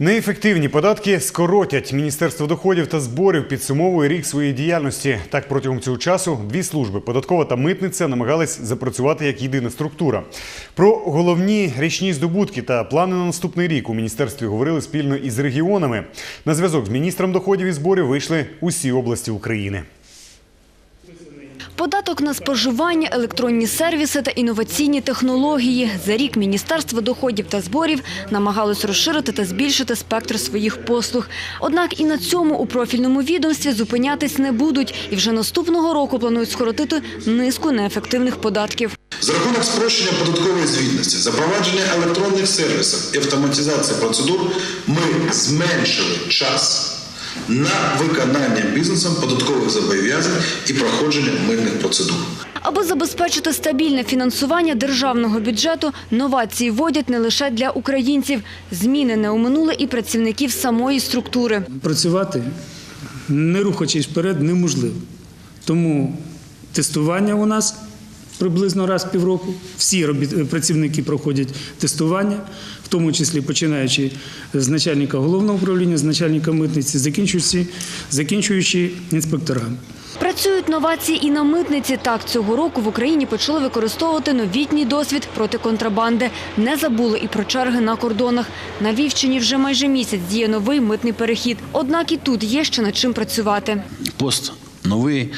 Неефективні податки скоротять. Міністерство доходів та зборів підсумовує рік своєї діяльності. Так, протягом цього часу дві служби податкова та митниця намагались запрацювати як єдина структура. Про головні річні здобутки та плани на наступний рік у міністерстві говорили спільно із регіонами. На зв'язок з міністром доходів і зборів вийшли усі області України. Податок на споживання, електронні сервіси та інноваційні технології. За рік Міністерство доходів та зборів намагалось розширити та збільшити спектр своїх послуг. Однак і на цьому у профільному відомстві зупинятись не будуть. І вже наступного року планують скоротити низку неефективних податків. За рахунок спрощення податкової звітності, запровадження електронних сервісів і автоматизації процедур ми зменшили час на виконання бізнесом податкових зобов'язань і проходження митних процедур. Аби забезпечити стабільне фінансування державного бюджету, новації вводять не лише для українців. Зміни не оминули і працівників самої структури. працювати, не рухаючись вперед, неможливо. Тому тестування у нас приблизно раз в півроку. Всі робіт- працівники проходять тестування, в тому числі починаючи з начальника головного управління, з начальника митниці, закінчуючи, закінчуючи інспекторами. Працюють новації і на митниці. Так, цього року в Україні почали використовувати новітній досвід проти контрабанди. Не забули і про черги на кордонах. На Вівчині вже майже місяць діє новий митний перехід. Однак і тут є ще над чим працювати. пост новий,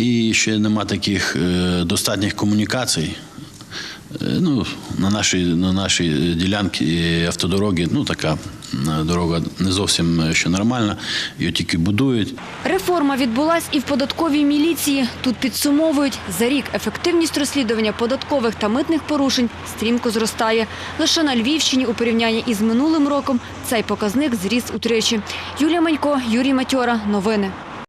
і ще нема таких е, достатніх комунікацій. Е, Ну, на нашій, на нашій ділянці автодороги, ну така е, дорога не зовсім ще нормальна, її тільки будують. Реформа відбулась і в податковій міліції. Тут підсумовують, за рік ефективність розслідування податкових та митних порушень стрімко зростає. Лише на Львівщині у порівнянні із минулим роком цей показник зріс утричі. Юлія Манько, Юрій Матьора. Новини.